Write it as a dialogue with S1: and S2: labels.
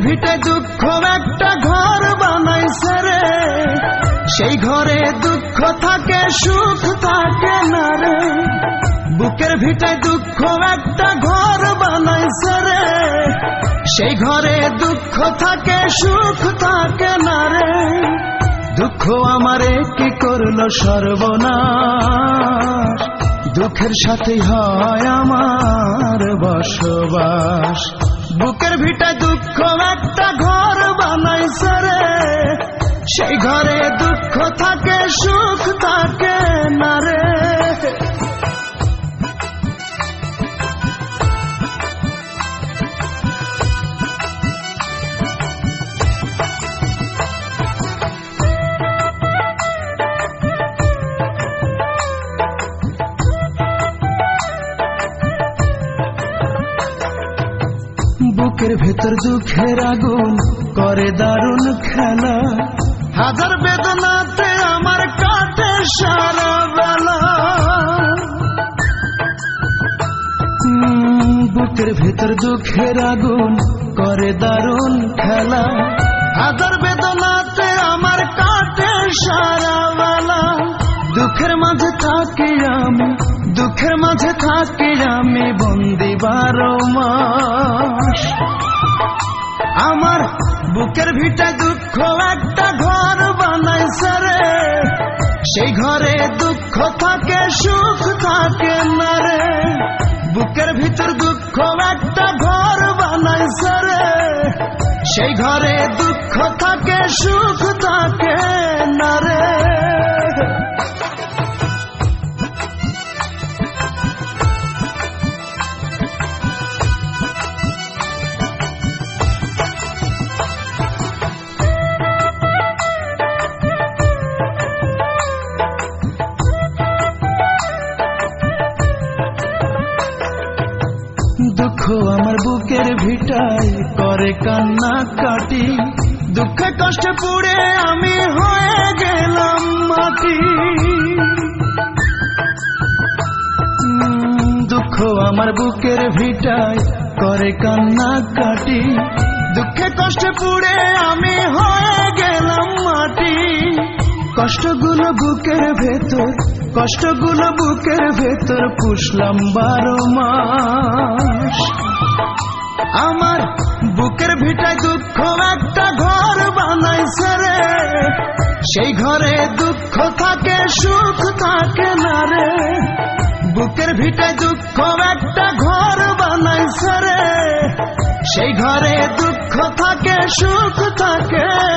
S1: ভিটে দুঃখ একটা ঘর বানাইছে রে। সেই ঘরে দুঃখ থাকে, সুখ থাকে না রে। বুকের ভিটে দুঃখ একটা ঘর বানাইছে রে। সেই ঘরে দুঃখ থাকে, সুখ থাকে না রে। দুঃখ আমারে কি করল সর্বনাশ? দুঃখের সাথে হয় আমার বসবাস। বুকের ভিটা দুঃখ একটা ঘর বানাইছে রে। সেই ঘরে দুঃখ থাকে সুখ থাকে। বুকের ভেতর দুঃখের আগুন করে দারুণ খেলা। হাজার বেদনাতে আমার কাটে সারা বেলা। বুকের ভেতর দুঃখের আগুন করে দারুণ খেলা। হাজার মাঝে থাকি আমি, দুঃখের মাঝে থাকি আমি, বন্দি বারো মাস। আমার বুকের ভিটা দুঃখ, একটা ঘর বানাইছে রে সেই ঘরে দুঃখ থাকে, সুখ থাকে না রে। বুকের ভিতর দুঃখ, একটা ঘর বানাইছে রে সেই ঘরে দুঃখ থাকে, সুখ থাকে বুকের ভিটায় করে কান্না কাটি। দুঃখে কষ্টে পুড়ে আমি হয়ে গেলাম মাটি। দুঃখ আমার বুকের ভিটায় করে কান্না কাটি। দুঃখে কষ্টে পুড়ে আমি হয়ে গেলাম মাটি। কষ্টগুলো বুকের ভেতর, কষ্টগুলো বুকের ভেতর পুষলাম বারো মাস। আমার বুকের ভিটায় দুঃখ একটা ঘর বানাইছে রে। সেই ঘরে দুঃখ থাকে, সুখ থাকে না রে। বুকের ভিটায় দুঃখ একটা ঘর বানাইছে রে। সেই ঘরে দুঃখ থাকে, সুখ থাকে